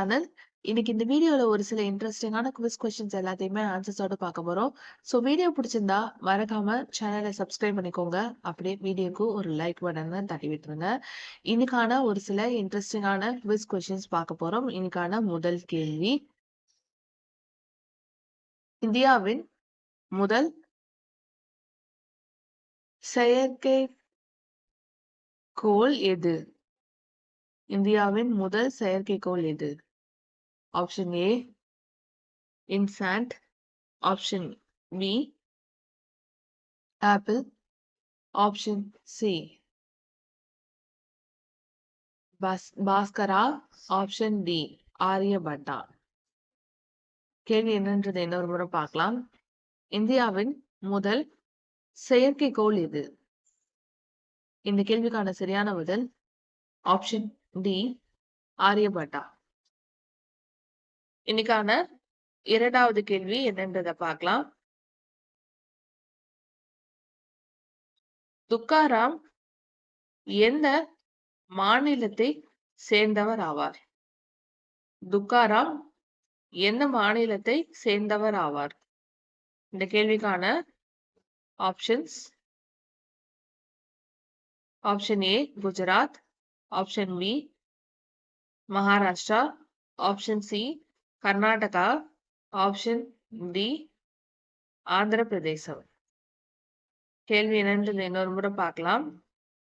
Channel. இன்னைக்கு இந்த வீடியோல ஒரு சில இன்ட்ரஸ்டிங்கான குவிஸ் கொஸ்டின்ஸ் எல்லாத்தையுமே ஆன்சர்ஸோட பார்க்க போறோம். ஸோ வீடியோ பிடிச்சிருந்தா மறக்காம சேனலை சப்ஸ்கிரைப் பண்ணிக்கோங்க. அப்படியே வீடியோக்கு ஒரு லைக் பட்டன தட்டி விட்டுருங்க. இன்னைக்கான ஒரு சில இன்ட்ரெஸ்டிங்கான குவிஸ் கொஸ்டின்ஸ் பார்க்க போறோம். இன்னைக்கான முதல் கேள்வி. இந்தியாவின் முதல் செயற்கை கோள் எது? இந்தியாவின் முதல் செயற்கைக்கோள் எது? Option A INSAT option B Apple option C Bhaskara option D Aryabhata கேள்வி என்னன்றதை இன்னொரு முறை பார்க்கலாம். இந்தியாவின் முதல் செயற்கைக்கோள் எது? இந்த கேள்விக்கான சரியான பதில் ஆப்ஷன் டி ஆரியபட்டா இன்னைக்கான இரண்டாவது கேள்வி என்னன்றத பார்க்கலாம். துக்காராம் எந்த மாநிலத்தை சேர்ந்தவர் ஆவார்? துக்காராம் எந்த மாநிலத்தை சேர்ந்தவர் ஆவார்? இந்த கேள்விக்கான options option A Gujarat. Option B Maharashtra. Option C Karnataka option D Andhra பிரதேசம் கேள்வி என்னன்றது இன்னொரு முறை பார்க்கலாம்.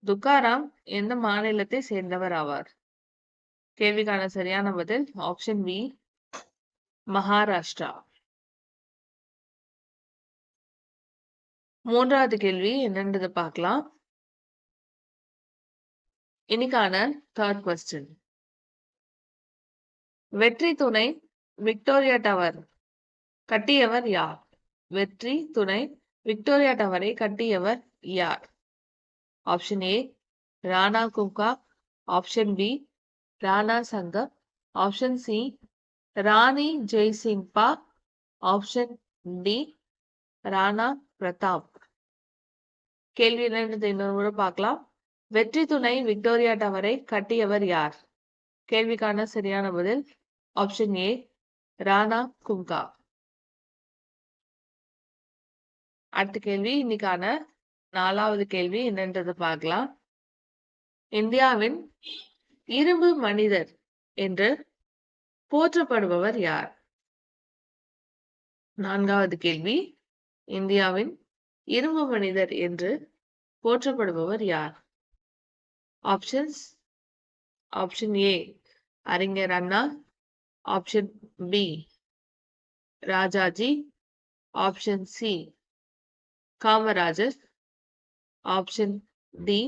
துக்காராம் எந்த மாநிலத்தை சேர்ந்தவர் ஆவார்? கேள்விக்கான சரியான பதில் ஆப்ஷன் பி மகாராஷ்டிரா. மூன்றாவது கேள்வி என்னன்றதை பார்க்கலாம். இன்னைக்கான தேர்ட் கொஸ்டின் வெற்றி துணை விக்டோரியா டவர் கட்டியவர் யார்? வெற்றி துணை. விக்டோரியா டவரை கட்டியவர் யார்? Option A Rana Kumbha. Option B Rana Sankar option C Rani Jaisinghba option D Rana Pratap. கேள்வி என்னன்றது இன்னொரு முறை பார்க்கலாம். வெற்றி துணை விக்டோரியா டவரை கட்டியவர் யார்? கேள்விக்கான சரியான பதில் ஆப்ஷன் ஏ ராணா குங்கா அடுத்த கேள்வி இன்னைக்கான நாலாவது கேள்வி என்னன்றது பார்க்கலாம். இந்தியாவின் இரும்பு மனிதர் என்று போற்றப்படுபவர் யார்? நான்காவது கேள்வி இந்தியாவின் இரும்பு மனிதர் என்று போற்றப்படுபவர் யார்? Options option A Arignar Anna option B Rajaji option C Kamarajar option D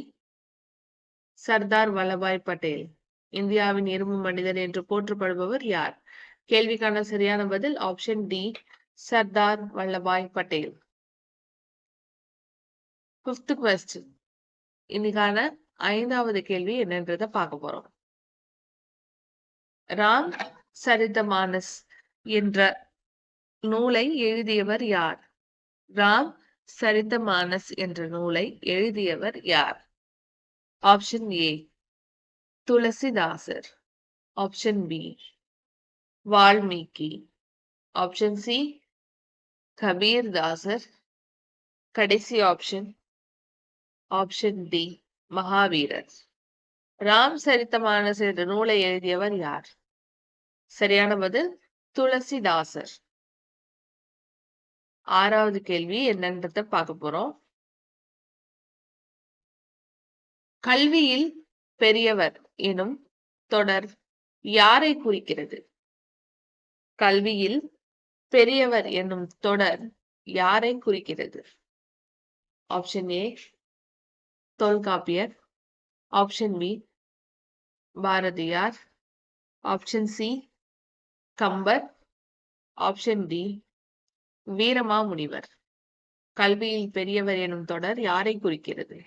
Sardar Vallabhbhai Patel இந்தியாவின் இரும்பு மனிதர் என்று போற்றப்படுபவர் யார்? கேள்விக்கான சரியான பதில் option D Sardar Vallabhbhai Patel fifth question இன்னைக்கான ஐந்தாவது கேள்வி என்னன்றத பார்க்க போறோம். ராம் சரிதமானஸ் என்ற நூலை எழுதியவர் யார்? ராம் சரிதமானஸ் என்ற நூலை எழுதியவர் யார்? Option A Thulasidasar. Option B Valmiki. Option C Kabir Dasar கடைசி ஆப்ஷன் ஆப்ஷன் டி மகாவீரர். ராம் சரித்தமானஸ் என்ற நூலை எழுதியவர் யார்? சரியான பதில் துளசிதாசர். ஆறாவது கேள்வி என்னன்றத பார்க்க போறோம். கல்வியில் பெரியவர் எனும் தொடர் யாரை குறிக்கிறது? கல்வியில் பெரியவர் என்னும் தொடர் யாரை குறிக்கிறது? Option A Tholkappiyar. Option B Bharathiyar. Option C Kambar option D Veerama Munivar. கல்வியில் பெரியவர் எனும் தொடர் யாரை குறிக்கிறது?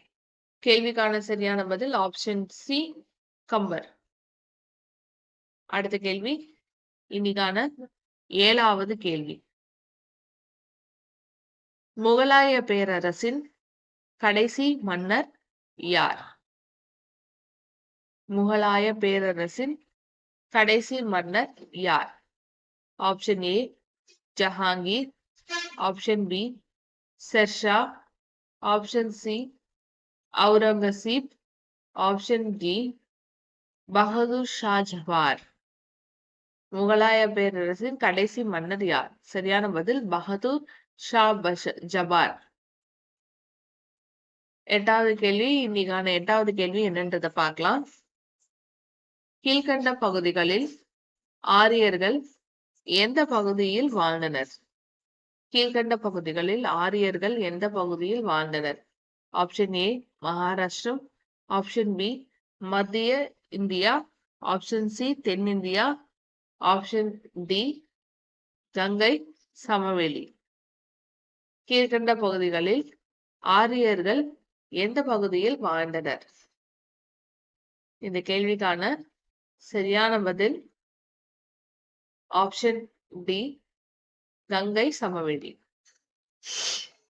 கேள்விக்கான சரியான பதில் ஆப்ஷன் சி கம்பர். அடுத்த கேள்வி இன்னைக்கான ஏழாவது கேள்வி. முகலாய பேரரசின் கடைசி மன்னர் யார்? முகலாய பேரரசின் கடைசி மன்னர் யார்? Option A Jahangir option B Shershah option C Aurangzeb option D Bahadur Shah Zafar முகலாய பேரரசின் கடைசி மன்னர் யார்? சரியான பதில் பகதூர் ஷா பஷ ஜபார் எட்டாவது கேள்வி இன்னைக்கான எட்டாவது கேள்வி என்னன்றதை பார்க்கலாம். கீழ்கண்ட பகுதிகளில் ஆரியர்கள் எந்த பகுதியில் வாழ்ந்தனர்? கீழ்கண்ட பகுதிகளில் ஆரியர்கள் எந்த பகுதியில் வாழ்ந்தனர்? Option A Maharashtram. Option B மத்திய இந்தியா. ஆப்ஷன் சி தென்னிந்தியா. ஆப்ஷன் டி கங்கை சமவெளி. கீழ்கண்ட பகுதிகளில் ஆரியர்கள் எந்த பகுதியில் வாழ்ந்தனர்? இந்த கேள்விக்கான சரியான பதில் ஆப்ஷன் டி கங்கை சமவெளி.